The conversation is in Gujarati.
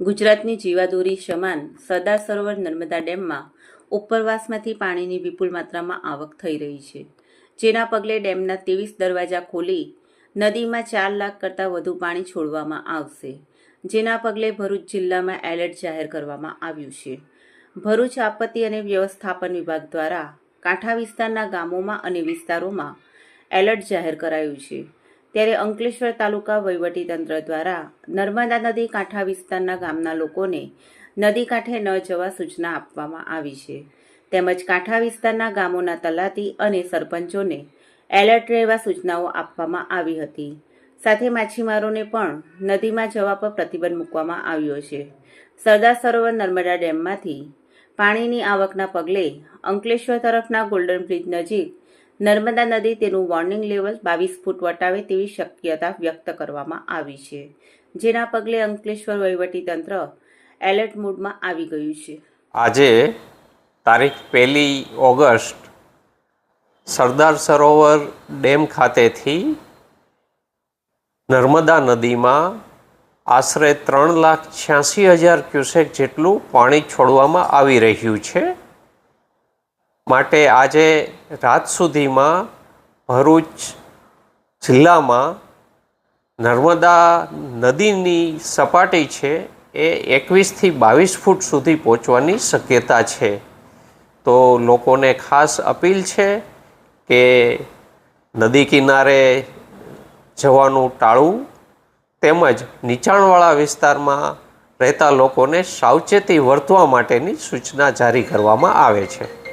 ગુજરાતની જીવાદોરી સમાન સરદાર સરોવર નર્મદા ડેમમાં ઉપરવાસમાંથી પાણીની વિપુલ માત્રામાં આવક થઈ રહી છે. જેના પગલે ડેમના ત્રેવીસ દરવાજા ખોલી નદીમાં ચાર લાખ કરતાં વધુ પાણી છોડવામાં આવશે, જેના પગલે ભરૂચ જિલ્લામાં એલર્ટ જાહેર કરવામાં આવ્યું છે. ભરૂચ આપત્તિ અને વ્યવસ્થાપન વિભાગ દ્વારા કાંઠા વિસ્તારના ગામોમાં અને વિસ્તારોમાં એલર્ટ જાહેર કરાયું છે. ત્યારે અંકલેશ્વર તાલુકા વહીવટીતંત્ર દ્વારા નર્મદા નદી કાંઠા વિસ્તારના ગામના લોકોને નદી કાંઠે ન જવા સૂચના આપવામાં આવી છે. તેમજ કાંઠા વિસ્તારના ગામોના તલાટી અને સરપંચોને એલર્ટ રહેવા સૂચનાઓ આપવામાં આવી હતી. સાથે માછીમારોને પણ નદીમાં જવા પર પ્રતિબંધ મૂકવામાં આવ્યો છે. સરદાર સરોવર નર્મદા ડેમમાંથી પાણીની આવકના પગલે અંકલેશ્વર તરફના ગોલ્ડન બ્રિજ નજીક નર્મદા નદી તેનું વોર્નિંગ લેવલ બાવીસ ફૂટ વટાવે તેવી શક્યતા વ્યક્ત કરવામાં આવી છે, જેના પગલે અંકલેશ્વર વહીવટીતંત્ર એલર્ટ મોડમાં આવી ગયું છે. આજે તારીખ પહેલી ઓગસ્ટ સરદાર સરોવર ડેમ ખાતેથી નર્મદા નદીમાં આશરે ત્રણ લાખ છ્યાસી હજાર ક્યુસેક જેટલું પાણી છોડવામાં આવી રહ્યું છે. માટે આજે રાત સુધીમાં ભરૂચ જિલ્લામાં નર્મદા નદીની સપાટી છે એ એકવીસથી બાવીસ ફૂટ સુધી પહોંચવાની શક્યતા છે. તો લોકોને ખાસ અપીલ છે કે નદી કિનારે જવાનું ટાળવું તેમજ નીચાણવાળા વિસ્તારમાં રહેતા લોકોને સાવચેતી વર્તવા માટેની સૂચના જારી કરવામાં આવે છે.